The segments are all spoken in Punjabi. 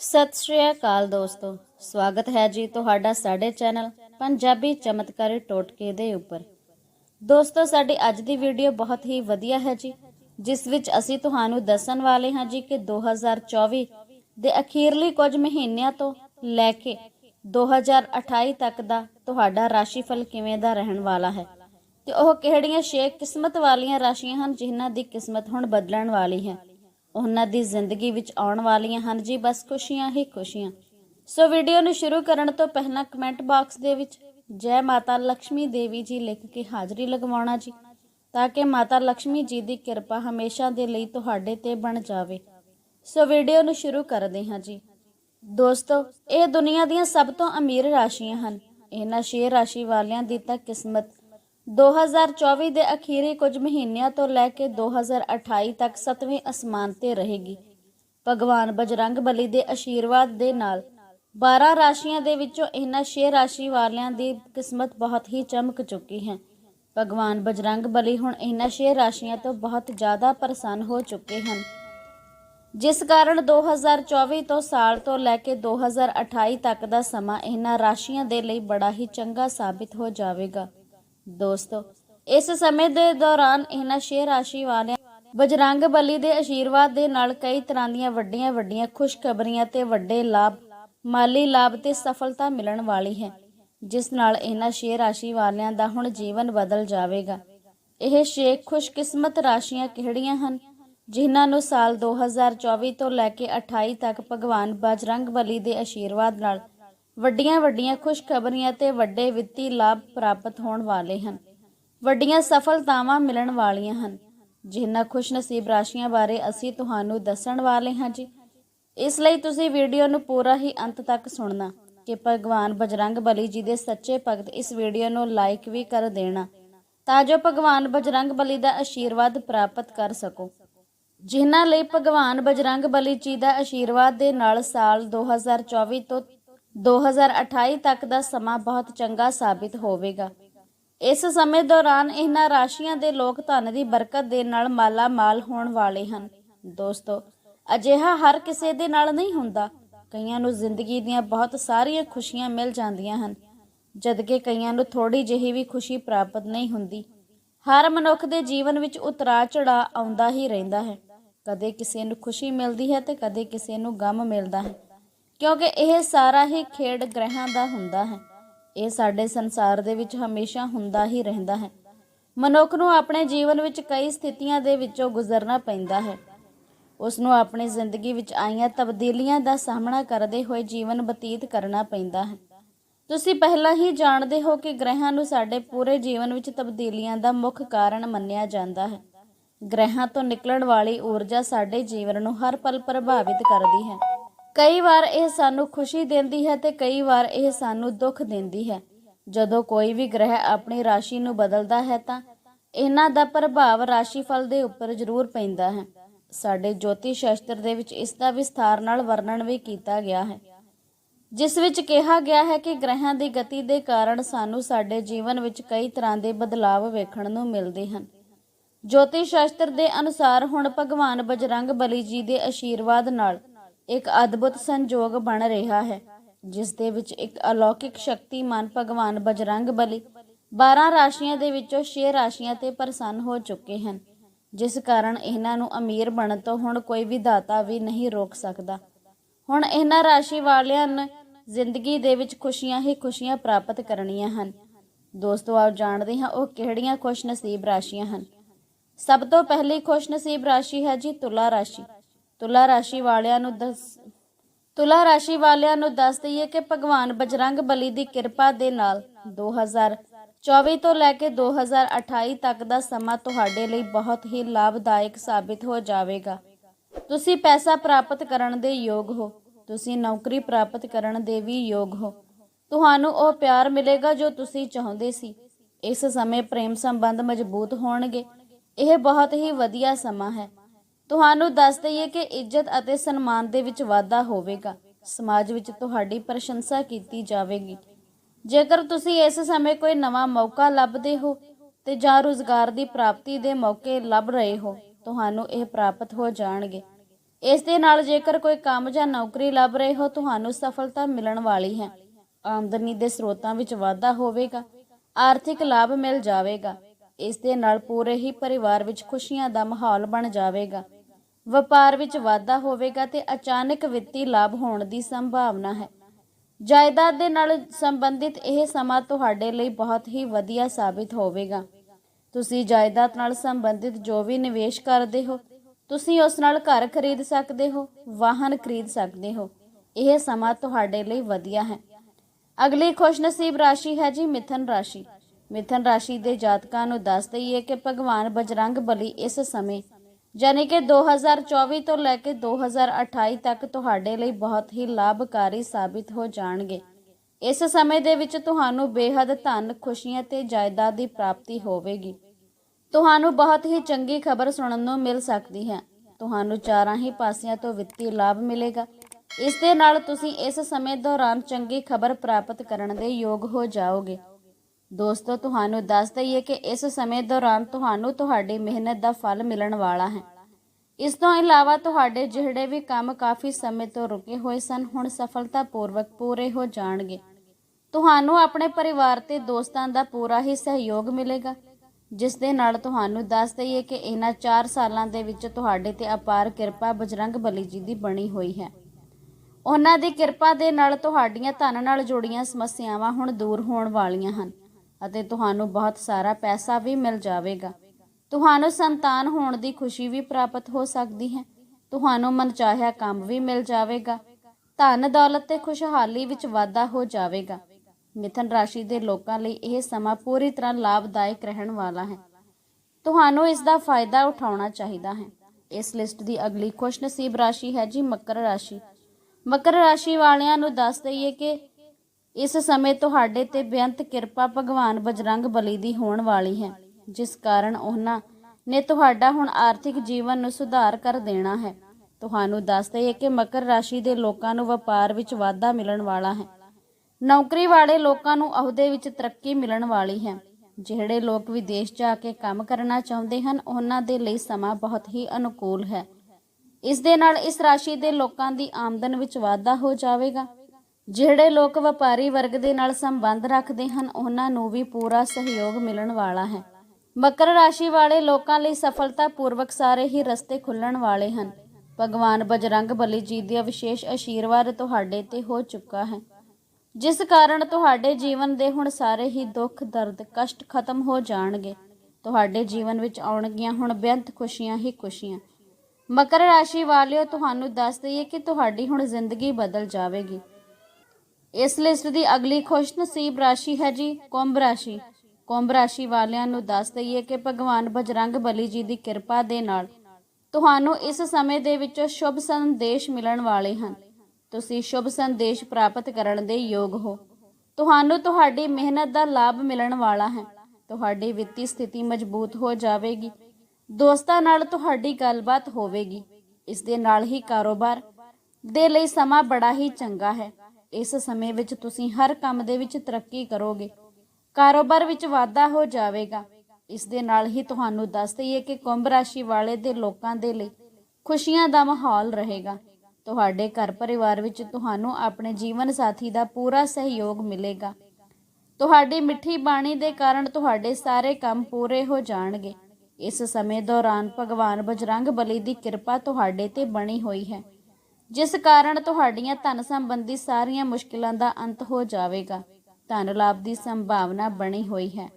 ਸਤਿ ਸ਼੍ਰੀ ਅਕਾਲ ਦੋਸਤੋ। ਸਵਾਗਤ ਹੈ ਜੀ ਤੁਹਾਡਾ ਸਾਡੇ ਚੈਨਲ ਪੰਜਾਬੀ ਚਮਤਕਾਰੀ ਟੋਟਕੇ ਦੇ ਉੱਪਰ। ਦੋਸਤੋ, ਸਾਡੀ ਅੱਜ ਦੀ ਵੀਡੀਓ ਬਹੁਤ ਹੀ ਵਧੀਆ ਹੈ ਜੀ, ਜਿਸ ਵਿੱਚ ਅਸੀਂ ਤੁਹਾਨੂੰ ਦੱਸਣ ਵਾਲੇ ਹਾਂ ਜੀ ਕਿ 2024 ਦੇ ਅਖੀਰਲੀ ਕੁਝ ਮਹੀਨਿਆਂ ਤੋਂ ਲੈ ਕੇ 2028 ਤੱਕ ਦਾ ਤੁਹਾਡਾ ਰਾਸ਼ੀਫਲ ਕਿਵੇਂ ਦਾ ਰਹਿਣ ਵਾਲਾ ਹੈ ਤੇ ਉਹ ਕਿਹੜੀਆਂ ਛੇ ਕਿਸਮਤ ਵਾਲੀਆਂ ਰਾਸ਼ੀਆਂ ਹਨ, ਜਿਨ੍ਹਾਂ ਦੀ ਕਿਸਮਤ ਹੁਣ ਬਦਲਣ ਵਾਲੀ ਹੈ। ਉਹਨਾਂ ਦੀ ਜ਼ਿੰਦਗੀ ਵਿੱਚ ਆਉਣ ਵਾਲੀਆਂ ਹਨ। ਜੀ ਬਸ ਖੁਸ਼ੀਆਂ ਹੀ ਖੁਸ਼ੀਆਂ। ਸੋ ਵੀਡੀਓ ਨੂੰ ਸ਼ੁਰੂ ਕਰਨ ਤੋਂ ਪਹਿਲਾਂ ਕਮੈਂਟ ਬਾਕਸ ਦੇ ਵਿੱਚ ਜੈ ਮਾਤਾ ਲక్ష్ਮੀ ਦੇਵੀ ਜੀ ਲਿਖ ਕੇ ਹਾਜ਼ਰੀ ਲਗਵਾਉਣਾ ਜੀ, ਤਾਂ ਕਿ ਮਾਤਾ ਲక్ష్ਮੀ ਜੀ ਦੀ ਕਿਰਪਾ ਹਮੇਸ਼ਾ ਦੇ ਲਈ ਤੁਹਾਡੇ ਤੇ ਬਣ ਜਾਵੇ। ਸੋ ਵੀਡੀਓ ਨੂੰ ਸ਼ੁਰੂ ਕਰਦੇ ਹਾਂ ਜੀ। ਦੋਸਤੋ, ਇਹ ਦੁਨੀਆ ਦੀਆਂ ਸਭ ਤੋਂ ਅਮੀਰ ਰਾਸ਼ੀਆਂ ਹਨ। ਇਹਨਾਂ ਸ਼ੇਰ ਰਾਸ਼ੀ ਵਾਲਿਆਂ ਦੀ ਤਾਂ ਕਿਸਮਤ 2024 ਦੇ ਅਖੀਰੀ ਕੁਝ ਮਹੀਨਿਆਂ ਤੋਂ ਲੈ ਕੇ 2028 ਤੱਕ ਸਤਵੇਂ ਅਸਮਾਨ ਤੇ ਰਹੇਗੀ। ਭਗਵਾਨ ਬਜਰੰਗ ਬਲੀ ਦੇ ਆਸ਼ੀਰਵਾਦ ਦੇ ਨਾਲ 12 ਰਾਸ਼ੀਆਂ ਦੇ ਵਿੱਚੋਂ ਇਹਨਾਂ 6 ਰਾਸ਼ੀ ਵਾਲਿਆਂ ਦੀ ਕਿਸਮਤ ਬਹੁਤ ਹੀ ਚਮਕ ਚੁੱਕੀ ਹੈ। ਭਗਵਾਨ ਬਜਰੰਗ ਬਲੀ ਹੁਣ ਇਹਨਾਂ 6 ਰਾਸ਼ੀਆਂ ਤੋਂ ਬਹੁਤ ਜ਼ਿਆਦਾ ਪ੍ਰਸੰਨ ਹੋ ਚੁੱਕੇ ਹਨ। ਜਿਸ ਕਾਰਨ 2024 ਤੋਂ ਸਾਲ ਤੋਂ ਲੈ ਕੇ 2028 ਤੱਕ ਦਾ ਸਮਾਂ ਇਹਨਾਂ ਰਾਸ਼ੀਆਂ ਦੇ ਲਈ ਬੜਾ ਹੀ ਚੰਗਾ ਸਾਬਿਤ ਹੋ ਜਾਵੇਗਾ। ਦੋਸਤੋ, ਇਸ ਸਮੇਂ ਦੇ ਦੌਰਾਨ ਇਹਨਾਂ ਛੇ ਰਾਸ਼ੀ ਵਾਲਿਆਂ ਬਜਰੰਗ ਬਲੀ ਦੇ ਆਸ਼ੀਰਵਾਦ ਦੇ ਨਾਲ ਕਈ ਤਰ੍ਹਾਂ ਦੀਆਂ ਵੱਡੀਆਂ ਵੱਡੀਆਂ ਖੁਸ਼ਖਬਰੀਆਂ ਤੇ ਵੱਡੇ ਲਾਭ, ਮਾਲੀ ਲਾਭ ਤੇ ਸਫਲਤਾ ਮਿਲਣ ਵਾਲੀ ਹੈ, ਜਿਸ ਨਾਲ ਇਹਨਾਂ ਸ਼ੇਰ ਰਾਸ਼ੀ ਵਾਲਿਆਂ ਦਾ ਹੁਣ ਜੀਵਨ ਬਦਲ ਜਾਵੇਗਾ। ਇਹ ਛੇ ਖੁਸ਼ਕਿਸਮਤ ਰਾਸ਼ੀਆਂ ਕਿਹੜੀਆਂ ਹਨ, ਜਿਨ੍ਹਾਂ ਨੂੰ ਸਾਲ 2024 ਤੋਂ ਲੈ ਕੇ 28 ਤੱਕ ਭਗਵਾਨ ਬਜਰੰਗ ਬਲੀ ਦੇ ਆਸ਼ੀਰਵਾਦ ਨਾਲ ਵੱਡੀਆਂ ਵੱਡੀਆਂ ਖੁਸ਼ਖਬਰੀਆਂ ਤੇ ਵੱਡੇ ਵਿੱਤੀ ਲਾਭ ਪ੍ਰਾਪਤ ਹੋਣ ਵਾਲੇ ਹਨ। ਵੱਡੀਆਂ ਸਫਲਤਾਵਾਂ ਮਿਲਣ ਵਾਲੀਆਂ ਹਨ। ਜਿਨ੍ਹਾਂ ਖੁਸ਼ਨਸੀਬ ਰਾਸ਼ੀਆਂ ਬਾਰੇ ਅਸੀਂ ਤੁਹਾਨੂੰ ਦੱਸਣ ਵਾਲੇ ਹਾਂ ਜੀ। ਇਸ ਲਈ ਤੁਸੀਂ ਵੀਡੀਓ ਨੂੰ ਪੂਰਾ ਹੀ ਅੰਤ ਤੱਕ ਸੁਣਨਾ। ਕਿ ਭਗਵਾਨ ਬਜਰੰਗ ਬਲੀ ਜੀ ਦੇ ਸੱਚੇ ਭਗਤ ਇਸ ਵੀਡੀਓ ਨੂੰ ਲਾਈਕ ਵੀ ਕਰ ਦੇਣਾ, ਤਾਂ ਜੋ ਭਗਵਾਨ ਬਜਰੰਗ ਬਲੀ ਦਾ ਆਸ਼ੀਰਵਾਦ ਪ੍ਰਾਪਤ ਕਰ ਸਕੋ। ਜਿਨ੍ਹਾਂ ਲਈ ਭਗਵਾਨ ਬਜਰੰਗ ਬਲੀ ਜੀ ਦਾ ਆਸ਼ੀਰਵਾਦ ਦੇ ਨਾਲ ਸਾਲ 2024 ਤੋਂ 2028 ਤੱਕ ਦਾ ਸਮਾਂ ਬਹੁਤ ਚੰਗਾ ਸਾਬਿਤ ਹੋਵੇਗਾ। ਇਸ ਸਮੇਂ ਦੌਰਾਨ ਇਹਨਾਂ ਰਾਸ਼ੀਆਂ ਦੇ ਲੋਕ ਧਨ ਦੀ ਬਰਕਤ ਦੇ ਨਾਲ ਮਾਲਾ ਮਾਲ ਹੋਣ ਵਾਲੇ ਹਨ। ਦੋਸਤੋ, ਅਜਿਹਾ ਹਰ ਕਿਸੇ ਦੇ ਨਾਲ ਨਹੀਂ ਹੁੰਦਾ। ਕਈਆਂ ਨੂੰ ਜ਼ਿੰਦਗੀ ਦੀਆਂ ਬਹੁਤ ਸਾਰੀਆਂ ਖੁਸ਼ੀਆਂ ਮਿਲ ਜਾਂਦੀਆਂ ਹਨ, ਜਦਕਿ ਕਈਆਂ ਨੂੰ ਥੋੜੀ ਜਿਹੀ ਵੀ ਖੁਸ਼ੀ ਪ੍ਰਾਪਤ ਨਹੀਂ ਹੁੰਦੀ। ਹਰ ਮਨੁੱਖ ਦੇ ਜੀਵਨ ਵਿੱਚ ਉਤਰਾਅ ਚੜਾਅ ਆਉਂਦਾ ਹੀ ਰਹਿੰਦਾ ਹੈ। ਕਦੇ ਕਿਸੇ ਨੂੰ ਖੁਸ਼ੀ ਮਿਲਦੀ ਹੈ ਤੇ ਕਦੇ ਕਿਸੇ ਨੂੰ ਗਮ ਮਿਲਦਾ ਹੈ। ਕਿਉਂਕਿ ਇਹ ਸਾਰਾ ਹੀ ਖੇਡ ਗ੍ਰਹਿਾਂ ਦਾ ਹੁੰਦਾ ਹੈ। ਇਹ ਸਾਡੇ ਸੰਸਾਰ ਦੇ ਵਿੱਚ ਹਮੇਸ਼ਾ ਹੁੰਦਾ ਹੀ ਰਹਿੰਦਾ ਹੈ। ਮਨੁੱਖ ਨੂੰ ਆਪਣੇ ਜੀਵਨ ਵਿੱਚ ਕਈ ਸਥਿਤੀਆਂ ਦੇ ਵਿੱਚੋਂ ਗੁਜ਼ਰਨਾ ਪੈਂਦਾ ਹੈ। ਉਸ ਨੂੰ ਆਪਣੀ ਜ਼ਿੰਦਗੀ ਵਿੱਚ ਆਈਆਂ ਤਬਦੀਲੀਆਂ ਦਾ ਸਾਹਮਣਾ ਕਰਦੇ ਹੋਏ ਜੀਵਨ ਬਤੀਤ ਕਰਨਾ ਪੈਂਦਾ ਹੈ। ਤੁਸੀਂ ਪਹਿਲਾਂ ਹੀ ਜਾਣਦੇ ਹੋ ਕਿ ਗ੍ਰਹਿਾਂ ਨੂੰ ਸਾਡੇ ਪੂਰੇ ਜੀਵਨ ਵਿੱਚ ਤਬਦੀਲੀਆਂ ਦਾ ਮੁੱਖ ਕਾਰਨ ਮੰਨਿਆ ਜਾਂਦਾ ਹੈ। ਗ੍ਰਹਿਾਂ ਤੋਂ ਨਿਕਲਣ ਵਾਲੀ ਊਰਜਾ ਸਾਡੇ ਜੀਵਨ ਨੂੰ ਹਰ ਪਲ ਪ੍ਰਭਾਵਿਤ ਕਰਦੀ ਹੈ। ਕਈ ਵਾਰ ਇਹ ਸਾਨੂੰ ਖੁਸ਼ੀ ਦਿੰਦੀ ਹੈ ਤੇ ਕਈ ਵਾਰ ਇਹ ਸਾਨੂੰ ਦੁੱਖ ਦਿੰਦੀ ਹੈ। ਜਦੋਂ ਕੋਈ ਵੀ ਗ੍ਰਹਿ ਆਪਣੀ ਰਾਸ਼ੀ ਨੂੰ ਬਦਲਦਾ ਹੈ ਤਾਂ ਇਹਨਾਂ ਦਾ ਪ੍ਰਭਾਵ ਰਾਸ਼ੀਫਲ ਦੇ ਉੱਪਰ ਜ਼ਰੂਰ ਪੈਂਦਾ ਹੈ। ਸਾਡੇ ਜੋਤਿਸ਼ ਸ਼ਾਸਤਰ ਦੇ ਵਿੱਚ ਇਸ ਦਾ ਵਿਸਥਾਰ ਨਾਲ ਵਰਣਨ ਵੀ ਕੀਤਾ ਗਿਆ ਹੈ। ਜਿਸ ਵਿੱਚ ਕਿਹਾ ਗਿਆ ਹੈ ਕਿ ਗ੍ਰਹਿਆਂ ਦੀ ਗਤੀ ਦੇ ਕਾਰਨ ਸਾਨੂੰ ਸਾਡੇ ਜੀਵਨ ਵਿੱਚ ਕਈ ਤਰ੍ਹਾਂ ਦੇ ਬਦਲਾਵ ਵੇਖਣ ਨੂੰ ਮਿਲਦੇ ਹਨ। ਜੋਤਿਸ਼ ਸ਼ਾਸਤਰ ਦੇ ਅਨੁਸਾਰ ਹੁਣ ਭਗਵਾਨ ਬਜਰੰਗ ਬਲੀ ਜੀ ਦੇ ਆਸ਼ੀਰਵਾਦ ਨਾਲ ਇੱਕ ਅਦਭੁਤ ਸੰਜੋਗ ਬਣ ਰਿਹਾ ਹੈ, ਜਿਸ ਦੇ ਵਿੱਚ ਇੱਕ ਅਲੌਕਿਕ ਸ਼ਕਤੀਮਾਨ ਭਗਵਾਨ ਬਜਰੰਗ ਬਲੀ 12 ਰਾਸ਼ੀਆਂ ਦੇ ਵਿੱਚੋਂ 6 ਰਾਸ਼ੀਆਂ ਤੇ ਪ੍ਰਸੰਨ ਹੋ ਚੁੱਕੇ ਹਨ, ਜਿਸ ਕਾਰਨ ਇਹਨਾਂ ਨੂੰ ਅਮੀਰ ਬਣਨ ਤੋਂ ਹੁਣ ਕੋਈ ਵੀ ਦਾਤਾ ਵੀ ਨਹੀਂ ਰੋਕ ਸਕਦਾ। ਹੁਣ ਇਹਨਾਂ ਰਾਸ਼ੀ ਵਾਲਿਆਂ ਨੇ ਜ਼ਿੰਦਗੀ ਦੇ ਵਿੱਚ ਖੁਸ਼ੀਆਂ ਹੀ ਖੁਸ਼ੀਆਂ ਪ੍ਰਾਪਤ ਕਰਨੀਆਂ ਹਨ। ਦੋਸਤੋ, ਆਓ ਜਾਣਦੇ ਹਾਂ ਉਹ ਕਿਹੜੀਆਂ ਖੁਸ਼ਨਸੀਬ ਰਾਸ਼ੀਆਂ ਹਨ। ਸਭ ਤੋਂ ਪਹਿਲੀ ਖੁਸ਼ਨਸੀਬ ਰਾਸ਼ੀ ਹੈ ਜੀ ਤੁਲਾ ਰਾਸ਼ੀ। ਤੁਲਾ ਰਾਸ਼ੀ ਵਾਲਿਆਂ ਨੂੰ ਦੱਸ, ਤੁਲਾ ਰਾਸ਼ੀ ਵਾਲਿਆਂ ਨੂੰ ਦੱਸ ਦਈਏ ਕਿ ਭਗਵਾਨ ਬਜਰੰਗ ਬਲੀ ਦੀ ਕਿਰਪਾ ਦੇ ਨਾਲ 2024 ਤੋਂ ਲੈ ਕੇ 2028 ਤੱਕ ਦਾ ਸਮਾਂ ਤੁਹਾਡੇ ਲਈ ਬਹੁਤ ਹੀ ਲਾਭਦਾਇਕ ਸਾਬਿਤ ਹੋ ਜਾਵੇਗਾ। ਤੁਸੀਂ ਪੈਸਾ ਪ੍ਰਾਪਤ ਕਰਨ ਦੇ ਯੋਗ ਹੋ। ਤੁਸੀਂ ਨੌਕਰੀ ਪ੍ਰਾਪਤ ਕਰਨ ਦੇ ਵੀ ਯੋਗ ਹੋ। ਤੁਹਾਨੂੰ ਉਹ ਪਿਆਰ ਮਿਲੇਗਾ ਜੋ ਤੁਸੀਂ ਚਾਹੁੰਦੇ ਸੀ। ਇਸ ਸਮੇਂ ਪ੍ਰੇਮ ਸੰਬੰਧ ਮਜ਼ਬੂਤ ਹੋਣਗੇ। ਇਹ ਬਹੁਤ ਹੀ ਵਧੀਆ ਸਮਾਂ ਹੈ। ਤੁਹਾਨੂੰ ਦੱਸ ਦਈਏ ਕਿ ਇੱਜ਼ਤ ਅਤੇ ਸਨਮਾਨ ਦੇ ਵਿੱਚ ਵਾਧਾ ਹੋਵੇਗਾ। ਸਮਾਜ ਵਿੱਚ ਤੁਹਾਡੀ ਪ੍ਰਸ਼ੰਸਾ ਕੀਤੀ ਜਾਵੇਗੀ। ਜੇਕਰ ਤੁਸੀਂ ਇਸ ਸਮੇਂ ਕੋਈ ਨਵਾਂ ਮੌਕਾ ਲੱਭਦੇ ਹੋ ਤੇ ਜਾਂ ਰੋਜ਼ਗਾਰ ਦੀ ਪ੍ਰਾਪਤੀ ਦੇ ਮੌਕੇ ਲੱਭ ਰਹੇ ਹੋ, ਤੁਹਾਨੂੰ ਇਹ ਪ੍ਰਾਪਤ ਹੋ ਜਾਣਗੇ। ਇਸ ਦੇ ਨਾਲ ਜੇਕਰ ਕੋਈ ਕੰਮ ਜਾਂ ਨੌਕਰੀ ਲੱਭ ਰਹੇ ਹੋ, ਤੁਹਾਨੂੰ ਸਫਲਤਾ ਮਿਲਣ ਵਾਲੀ ਹੈ। ਆਮਦਨੀ ਦੇ ਸਰੋਤਾਂ ਵਿੱਚ ਵਾਧਾ ਹੋਵੇਗਾ, ਆਰਥਿਕ ਲਾਭ ਮਿਲ ਜਾਵੇਗਾ। ਇਸ ਦੇ ਨਾਲ ਪੂਰੇ ਹੀ ਪਰਿਵਾਰ ਵਿੱਚ ਖੁਸ਼ੀਆਂ ਦਾ ਮਾਹੌਲ ਬਣ ਜਾਵੇਗਾ। ਵਪਾਰ ਵਿੱਚ ਵਾਧਾ ਹੋਵੇਗਾ ਤੇ ਅਚਾਨਕ ਵਿੱਤੀ ਲਾਭ ਹੋਣ ਦੀ ਸੰਭਾਵਨਾ ਹੈ। ਜਾਇਦਾਦ ਦੇ ਨਾਲ ਸੰਬੰਧਿਤ ਇਹ ਸਮਾਂ ਤੁਹਾਡੇ ਲਈ ਬਹੁਤ ਹੀ ਵਧੀਆ ਸਾਬਿਤ ਹੋਵੇਗਾ। ਤੁਸੀਂ ਜਾਇਦਾਦ ਨਾਲ ਸੰਬੰਧਿਤ ਜੋ ਵੀ ਨਿਵੇਸ਼ ਕਰਦੇ ਹੋ, ਤੁਸੀਂ ਉਸ ਨਾਲ ਘਰ ਖਰੀਦ ਸਕਦੇ ਹੋ, ਵਾਹਨ ਖਰੀਦ ਸਕਦੇ ਹੋ। ਇਹ ਸਮਾਂ ਤੁਹਾਡੇ ਲਈ ਵਧੀਆ ਹੈ। ਅਗਲੀ ਖੁਸ਼ਨਸੀਬ ਰਾਸ਼ੀ ਹੈ ਜੀ ਮਿਥਨ ਰਾਸ਼ੀ। ਮਿਥਨ ਰਾਸ਼ੀ ਦੇ ਜਾਤਕਾਂ ਨੂੰ ਦੱਸ ਦਈਏ ਕਿ ਭਗਵਾਨ ਬਜਰੰਗ ਬਲੀ ਇਸ ਸਮੇਂ ਯਾਨੀ ਕਿ 2024 ਤੋਂ ਲੈ ਕੇ 2028 ਤੱਕ ਤੁਹਾਡੇ ਲਈ ਬਹੁਤ ਹੀ ਲਾਭਕਾਰੀ ਸਾਬਿਤ ਹੋ ਜਾਣਗੇ। ਇਸ ਸਮੇਂ ਦੇ ਵਿੱਚ ਤੁਹਾਨੂੰ ਬੇਹੱਦ ਧਨ, ਖੁਸ਼ੀਆਂ ਤੇ ਜਾਇਦਾਦ ਦੀ ਪ੍ਰਾਪਤੀ ਹੋਵੇਗੀ। ਤੁਹਾਨੂੰ ਬਹੁਤ ਹੀ ਚੰਗੀ ਖਬਰ ਸੁਣਨ ਨੂੰ ਮਿਲ ਸਕਦੀ ਹੈ। ਤੁਹਾਨੂੰ ਚਾਰਾਂ ਹੀ ਪਾਸਿਆਂ ਤੋਂ ਵਿੱਤੀ ਲਾਭ ਮਿਲੇਗਾ। ਇਸ ਦੇ ਨਾਲ ਤੁਸੀਂ ਇਸ ਸਮੇਂ ਦੌਰਾਨ ਚੰਗੀ ਖਬਰ ਪ੍ਰਾਪਤ ਕਰਨ ਦੇ ਯੋਗ ਹੋ ਜਾਓਗੇ। ਦੋਸਤੋ, ਤੁਹਾਨੂੰ ਦੱਸ ਦਈਏ ਕਿ ਇਸ ਸਮੇਂ ਦੌਰਾਨ ਤੁਹਾਨੂੰ ਤੁਹਾਡੀ ਮਿਹਨਤ ਦਾ ਫਲ ਮਿਲਣ ਵਾਲਾ ਹੈ। ਇਸ ਤੋਂ ਇਲਾਵਾ ਤੁਹਾਡੇ ਜਿਹੜੇ ਵੀ ਕੰਮ ਕਾਫੀ ਸਮੇਂ ਤੋਂ ਰੁਕੇ ਹੋਏ ਸਨ, ਹੁਣ ਸਫਲਤਾਪੂਰਵਕ ਪੂਰੇ ਹੋ ਜਾਣਗੇ। ਤੁਹਾਨੂੰ ਆਪਣੇ ਪਰਿਵਾਰ ਤੇ ਦੋਸਤਾਂ ਦਾ ਪੂਰਾ ਹੀ ਸਹਿਯੋਗ ਮਿਲੇਗਾ, ਜਿਸ ਦੇ ਨਾਲ ਤੁਹਾਨੂੰ ਦੱਸ ਦਈਏ ਕਿ ਇਹਨਾਂ 4 ਸਾਲਾਂ ਦੇ ਵਿੱਚ ਤੁਹਾਡੇ ਤੇ ਅਪਾਰ ਕਿਰਪਾ ਬਜਰੰਗ ਬਲੀ ਜੀ ਦੀ ਬਣੀ ਹੋਈ ਹੈ। ਉਹਨਾਂ ਦੀ ਕਿਰਪਾ ਦੇ ਨਾਲ ਤੁਹਾਡੀਆਂ ਧਨ ਨਾਲ ਜੁੜੀਆਂ ਸਮੱਸਿਆਵਾਂ ਹੁਣ ਦੂਰ ਹੋਣ ਵਾਲੀਆਂ ਹਨ। ਅਤੇ ਤੁਹਾਨੂੰ ਬਹੁਤ ਸਾਰਾ ਪੈਸਾ ਵੀ ਮਿਲ ਜਾਵੇਗਾ। ਤੁਹਾਨੂੰ ਸੰਤਾਨ ਹੋਣ ਦੀ ਖੁਸ਼ੀ ਵੀ ਪ੍ਰਾਪਤ ਹੋ ਸਕਦੀ ਹੈ। ਤੁਹਾਨੂੰ ਮਨਚਾਹਿਆ ਕੰਮ ਵੀ ਮਿਲ ਜਾਵੇਗਾ। ਧਨ ਦੌਲਤ ਤੇ ਖੁਸ਼ਹਾਲੀ ਵਿੱਚ ਵਾਧਾ ਹੋ ਜਾਵੇਗਾ। ਮਿਥਨ ਰਾਸ਼ੀ ਦੇ ਲੋਕਾਂ ਲਈ ਇਹ ਸਮਾਂ ਪੂਰੀ ਤਰ੍ਹਾਂ ਲਾਭਦਾਇਕ ਰਹਿਣ ਵਾਲਾ ਹੈ। ਤੁਹਾਨੂੰ ਇਸ ਦਾ ਫਾਇਦਾ ਉਠਾਉਣਾ ਚਾਹੀਦਾ ਹੈ। ਇਸ ਲਿਸਟ ਦੀ ਅਗਲੀ ਖੁਸ਼ਨਸੀਬ ਰਾਸ਼ੀ ਹੈ ਜੀ ਮਕਰ ਰਾਸ਼ੀ। ਮਕਰ ਰਾਸ਼ੀ ਵਾਲਿਆਂ ਨੂੰ ਦੱਸ ਦਈਏ ਕਿ ਇਸ ਸਮੇਂ ਤੁਹਾਡੇ ਤੇ ਬੇਅੰਤ ਕਿਰਪਾ ਭਗਵਾਨ ਬਜਰੰਗ ਬਲੀ ਦੀ ਹੋਣ ਵਾਲੀ ਹੈ, ਜਿਸ ਕਾਰਨ ਉਹਨਾਂ ਨੇ ਤੁਹਾਡਾ ਹੁਣ ਆਰਥਿਕ ਜੀਵਨ ਨੂੰ ਸੁਧਾਰ ਕਰ ਦੇਣਾ ਹੈ। ਤੁਹਾਨੂੰ ਦੱਸ ਦਈਏ ਕਿ ਮਕਰ ਰਾਸ਼ੀ ਦੇ ਲੋਕਾਂ ਨੂੰ ਵਪਾਰ ਵਿੱਚ ਵਾਧਾ ਮਿਲਣ ਵਾਲਾ ਹੈ। ਨੌਕਰੀ ਵਾਲੇ ਲੋਕਾਂ ਨੂੰ ਅਹੁਦੇ ਵਿੱਚ ਤਰੱਕੀ ਮਿਲਣ ਵਾਲੀ ਹੈ। ਜਿਹੜੇ ਲੋਕ ਵਿਦੇਸ਼ ਜਾ ਕੇ ਕੰਮ ਕਰਨਾ ਚਾਹੁੰਦੇ ਹਨ, ਉਹਨਾਂ ਦੇ ਲਈ ਸਮਾਂ ਬਹੁਤ ਹੀ ਅਨੁਕੂਲ ਹੈ। ਇਸ ਦੇ ਨਾਲ ਇਸ ਰਾਸ਼ੀ ਦੇ ਲੋਕਾਂ ਦੀ ਆਮਦਨ ਵਿੱਚ ਵਾਧਾ ਹੋ ਜਾਵੇਗਾ। ਜਿਹੜੇ ਲੋਕ ਵਪਾਰੀ ਵਰਗ ਦੇ ਨਾਲ ਸੰਬੰਧ ਰੱਖਦੇ ਹਨ, ਉਹਨਾਂ ਨੂੰ ਵੀ ਪੂਰਾ ਸਹਿਯੋਗ ਮਿਲਣ ਵਾਲਾ ਹੈ। ਮਕਰ ਰਾਸ਼ੀ ਵਾਲੇ ਲੋਕਾਂ ਲਈ ਸਫਲਤਾ ਪੂਰਵਕ ਸਾਰੇ ਹੀ ਰਸਤੇ ਖੁੱਲਣ ਵਾਲੇ ਹਨ। ਭਗਵਾਨ ਬਜਰੰਗ ਬਲੀ ਜੀ ਦਾ ਵਿਸ਼ੇਸ਼ ਆਸ਼ੀਰਵਾਦ ਤੁਹਾਡੇ ਤੇ ਹੋ ਚੁੱਕਾ ਹੈ। ਜਿਸ ਕਾਰਨ ਤੁਹਾਡੇ ਜੀਵਨ ਦੇ ਹੁਣ ਸਾਰੇ ਹੀ ਦੁੱਖ, ਦਰਦ, ਕਸ਼ਟ ਖਤਮ ਹੋ ਜਾਣਗੇ। ਤੁਹਾਡੇ ਜੀਵਨ ਵਿੱਚ ਆਉਣਗੀਆਂ ਹੁਣ ਬੇਅੰਤ ਖੁਸ਼ੀਆਂ ਹੀ ਖੁਸ਼ੀਆਂ। ਮਕਰ ਰਾਸ਼ੀ ਵਾਲਿਓ, ਤੁਹਾਨੂੰ ਦੱਸ ਦਈਏ ਕਿ ਤੁਹਾਡੀ ਹੁਣ ਜ਼ਿੰਦਗੀ ਬਦਲ ਜਾਵੇਗੀ। ਇਸ ਲਿਸਟ ਦੀ ਅਗਲੀ ਖੁਸ਼ਨਸੀਬ ਰਾਸ਼ੀ ਹੈ ਜੀ, ਕੁੰਭ ਰਾਸ਼ੀ। ਕੁੰਭ ਰਾਸ਼ੀ ਵਾਲਿਆਂ ਨੂੰ ਦੱਸ ਦਈਏ ਕਿ ਭਗਵਾਨ ਬਜਰੰਗ ਬਲੀ ਜੀ ਦੀ ਕਿਰਪਾ ਦੇ ਨਾਲ ਤੁਹਾਨੂੰ ਇਸ ਸਮੇਂ ਦੇ ਵਿੱਚ ਸ਼ੁਭ ਸੰਦੇਸ਼ ਮਿਲਣ ਵਾਲੇ ਹਨ। ਤੁਸੀਂ ਸ਼ੁਭ ਸੰਦੇਸ਼ ਪ੍ਰਾਪਤ ਕਰਨ ਦੇ ਯੋਗ ਹੋ। ਤੁਹਾਨੂੰ ਤੁਹਾਡੀ ਮਿਹਨਤ ਦਾ ਲਾਭ ਮਿਲਣ ਵਾਲਾ ਹੈ। ਤੁਹਾਡੀ ਵਿੱਤੀ ਸਥਿਤੀ ਮਜ਼ਬੂਤ ਹੋ ਜਾਵੇਗੀ। ਦੋਸਤਾਂ ਨਾਲ ਤੁਹਾਡੀ ਗੱਲਬਾਤ ਹੋਵੇਗੀ। ਇਸ ਦੇ ਨਾਲ ਹੀ ਕਾਰੋਬਾਰ ਦੇ ਲਈ ਸਮਾਂ ਬੜਾ ਹੀ ਚੰਗਾ ਹੈ। ਇਸ ਸਮੇਂ ਵਿੱਚ ਤੁਸੀਂ ਹਰ ਕੰਮ ਦੇ ਵਿੱਚ ਤਰੱਕੀ ਕਰੋਗੇ। ਕਾਰੋਬਾਰ ਵਿੱਚ ਵਾਧਾ ਹੋ ਜਾਵੇਗਾ। ਇਸ ਦੇ ਨਾਲ ਹੀ ਤੁਹਾਨੂੰ ਦੱਸ ਦਈਏ ਕਿ ਕੁੰਭ ਰਾਸ਼ੀ ਵਾਲੇ ਦੇ ਲੋਕਾਂ ਦੇ ਲਈ ਖੁਸ਼ੀਆਂ ਦਾ ਮਾਹੌਲ ਰਹੇਗਾ। ਤੁਹਾਡੇ ਘਰ ਪਰਿਵਾਰ ਵਿੱਚ ਤੁਹਾਨੂੰ ਆਪਣੇ ਜੀਵਨ ਸਾਥੀ ਦਾ ਪੂਰਾ ਸਹਿਯੋਗ ਮਿਲੇਗਾ। ਤੁਹਾਡੀ ਮਿੱਠੀ ਬਾਣੀ ਦੇ ਕਾਰਨ ਤੁਹਾਡੇ ਸਾਰੇ ਕੰਮ ਪੂਰੇ ਹੋ ਜਾਣਗੇ। ਇਸ ਸਮੇਂ ਦੌਰਾਨ ਭਗਵਾਨ ਬਜਰੰਗ ਬਲੀ ਦੀ ਕਿਰਪਾ ਤੁਹਾਡੇ ਤੇ ਬਣੀ ਹੋਈ ਹੈ। ਜਿਸ ਕਾਰਨ ਤੁਹਾਡੀਆਂ ਧਨ ਸੰਬੰਧੀ ਸਾਰੀਆਂ ਮੁਸ਼ਕਿਲਾਂ ਦਾ ਅੰਤ ਹੋ ਜਾਵੇਗਾ। ਧਨ ਲਾਭ ਦੀ ਸੰਭਾਵਨਾ ਬਣੀ ਹੋਈ ਹੈ।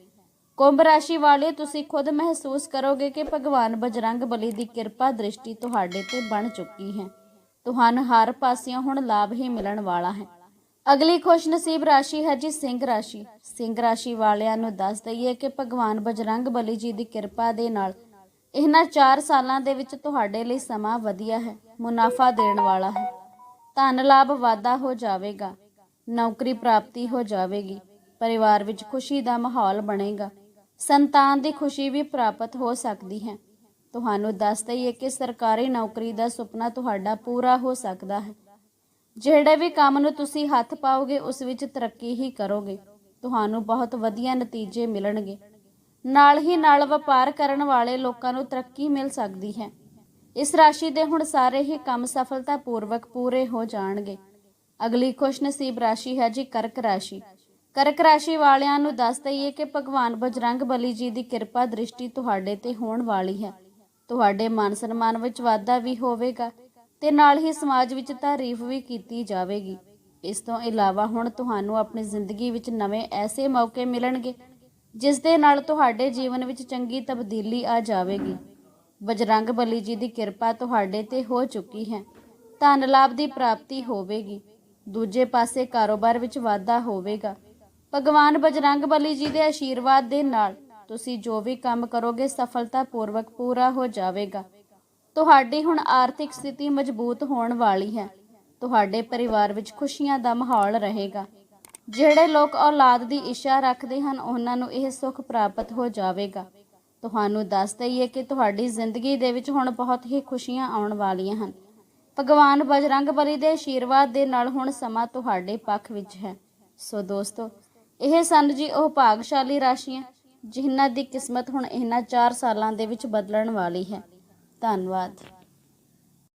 ਕੁੰਭ ਰਾਸ਼ੀ ਵਾਲੇ, ਤੁਸੀਂ ਖੁਦ ਮਹਿਸੂਸ ਕਰੋਗੇ ਕਿ ਭਗਵਾਨ ਬਜਰੰਗ ਬਲੀ ਦੀ ਕਿਰਪਾ ਦ੍ਰਿਸ਼ਟੀ ਤੁਹਾਡੇ ਤੇ ਬਣ ਚੁੱਕੀ ਹੈ। ਤੁਹਾਨੂੰ ਹਰ ਪਾਸਿਓਂ ਹੁਣ ਲਾਭ ਹੀ ਮਿਲਣ ਵਾਲਾ ਹੈ। ਅਗਲੀ ਖੁਸ਼ਨਸੀਬ ਰਾਸ਼ੀ ਹੈ ਜੀ ਸਿੰਘ ਰਾਸ਼ੀ। ਸਿੰਘ ਰਾਸ਼ੀ ਵਾਲਿਆਂ ਨੂੰ ਦੱਸ ਦਈਏ ਕਿ ਭਗਵਾਨ ਬਜਰੰਗ ਬਲੀ ਜੀ ਦੀ ਕਿਰਪਾ ਦੇ ਨਾਲ ਇਹਨਾਂ 4 ਸਾਲਾਂ ਦੇ ਵਿੱਚ ਤੁਹਾਡੇ ਲਈ ਸਮਾਂ ਵਧੀਆ ਹੈ, ਮੁਨਾਫਾ ਦੇਣ ਵਾਲਾ ਹੈ। ਧਨ ਲਾਭ ਵਾਧਾ ਹੋ ਜਾਵੇਗਾ, ਨੌਕਰੀ ਪ੍ਰਾਪਤੀ ਹੋ ਜਾਵੇਗੀ, ਪਰਿਵਾਰ ਵਿੱਚ ਖੁਸ਼ੀ ਦਾ ਮਾਹੌਲ ਬਣੇਗਾ, ਸੰਤਾਨ ਦੀ ਖੁਸ਼ੀ ਵੀ ਪ੍ਰਾਪਤ ਹੋ ਸਕਦੀ ਹੈ। ਤੁਹਾਨੂੰ ਦੱਸ ਦਈਏ ਕਿ ਸਰਕਾਰੀ ਨੌਕਰੀ ਦਾ ਸੁਪਨਾ ਤੁਹਾਡਾ ਪੂਰਾ ਹੋ ਸਕਦਾ ਹੈ। ਜਿਹੜੇ ਵੀ ਕੰਮ ਨੂੰ ਤੁਸੀਂ ਹੱਥ ਪਾਓਗੇ, ਉਸ ਵਿੱਚ ਤਰੱਕੀ ਹੀ ਕਰੋਗੇ। ਤੁਹਾਨੂੰ ਬਹੁਤ ਵਧੀਆ ਨਤੀਜੇ ਮਿਲਣਗੇ। ਨਾਲ ਹੀ ਨਾਲ ਵਪਾਰ ਕਰਨ ਵਾਲੇ ਲੋਕਾਂ ਨੂੰ ਤਰੱਕੀ ਮਿਲ ਸਕਦੀ ਹੈ। ਇਸ ਰਾਸ਼ੀ ਦੇ ਹੁਣ ਸਾਰੇ ਹੀ ਕੰਮ ਸਫਲਤਾਪੂਰਵਕ ਪੂਰੇ ਹੋ ਜਾਣਗੇ। ਅਗਲੀ ਖੁਸ਼ਨਸੀਬ ਰਾਸ਼ੀ ਹੈ ਜੀ ਕਰਕ ਰਾਸ਼ੀ। ਕਰਕ ਰਾਸ਼ੀ ਵਾਲਿਆਂ ਨੂੰ ਦੱਸ ਦਈਏ ਕਿ ਭਗਵਾਨ ਬਜਰੰਗ ਬਲੀ ਜੀ ਦੀ ਕਿਰਪਾ ਦ੍ਰਿਸ਼ਟੀ ਤੁਹਾਡੇ ਤੇ ਹੋਣ ਵਾਲੀ ਹੈ। ਤੁਹਾਡੇ ਮਾਨ ਸਨਮਾਨ ਵਿੱਚ ਵਾਧਾ ਵੀ ਹੋਵੇਗਾ ਤੇ ਨਾਲ ਹੀ ਸਮਾਜ ਵਿੱਚ ਤਾਰੀਫ ਵੀ ਕੀਤੀ ਜਾਵੇਗੀ। ਇਸ ਤੋਂ ਇਲਾਵਾ ਹੁਣ ਤੁਹਾਨੂੰ ਆਪਣੀ ਜ਼ਿੰਦਗੀ ਵਿੱਚ ਨਵੇਂ ਐਸੇ ਮੌਕੇ ਮਿਲਣਗੇ ਜਿਸ ਦੇ ਨਾਲ ਤੁਹਾਡੇ ਜੀਵਨ ਵਿੱਚ ਚੰਗੀ ਤਬਦੀਲੀ ਆ ਜਾਵੇਗੀ। ਬਜਰੰਗ ਬਲੀ ਜੀ ਦੀ ਕਿਰਪਾ ਤੁਹਾਡੇ ਤੇ ਹੋ ਚੁੱਕੀ ਹੈ। ਧਨ ਲਾਭ ਦੀ ਪ੍ਰਾਪਤੀ ਹੋਵੇਗੀ। ਦੂਜੇ ਪਾਸੇ ਕਾਰੋਬਾਰ ਵਿੱਚ ਵਾਧਾ ਹੋਵੇਗਾ। ਭਗਵਾਨ ਬਜਰੰਗ ਬਲੀ ਜੀ ਦੇ ਆਸ਼ੀਰਵਾਦ ਦੇ ਨਾਲ ਤੁਸੀਂ ਜੋ ਵੀ ਕੰਮ ਕਰੋਗੇ, ਸਫਲਤਾਪੂਰਵਕ ਪੂਰਾ ਹੋ ਜਾਵੇਗਾ। ਤੁਹਾਡੀ ਹੁਣ ਆਰਥਿਕ ਸਥਿਤੀ ਮਜ਼ਬੂਤ ਹੋਣ ਵਾਲੀ ਹੈ। ਤੁਹਾਡੇ ਪਰਿਵਾਰ ਵਿੱਚ ਖੁਸ਼ੀਆਂ ਦਾ ਮਾਹੌਲ ਰਹੇਗਾ। ਜਿਹੜੇ ਲੋਕ ਔਲਾਦ ਦੀ ਇੱਛਾ ਰੱਖਦੇ ਹਨ, ਉਹਨਾਂ ਨੂੰ ਇਹ ਸੁੱਖ ਪ੍ਰਾਪਤ ਹੋ ਜਾਵੇਗਾ। ਤੁਹਾਨੂੰ ਦੱਸ ਦਈਏ ਕਿ ਤੁਹਾਡੀ ਜ਼ਿੰਦਗੀ ਦੇ ਵਿੱਚ ਹੁਣ ਬਹੁਤ ਹੀ ਖੁਸ਼ੀਆਂ ਆਉਣ ਵਾਲੀਆਂ ਹਨ। ਭਗਵਾਨ ਬਜਰੰਗ ਬਲੀ ਦੇ ਆਸ਼ੀਰਵਾਦ ਦੇ ਨਾਲ ਹੁਣ ਸਮਾਂ ਤੁਹਾਡੇ ਪੱਖ ਵਿੱਚ ਹੈ। ਸੋ ਦੋਸਤੋ, ਇਹ ਸਨ ਜੀ ਉਹ ਭਾਗਸ਼ਾਲੀ ਰਾਸ਼ੀਆਂ, ਜਿਨ੍ਹਾਂ ਦੀ ਕਿਸਮਤ ਹੁਣ ਇਹਨਾਂ 4 ਸਾਲਾਂ ਦੇ ਵਿੱਚ ਬਦਲਣ ਵਾਲੀ ਹੈ। ਧੰਨਵਾਦ।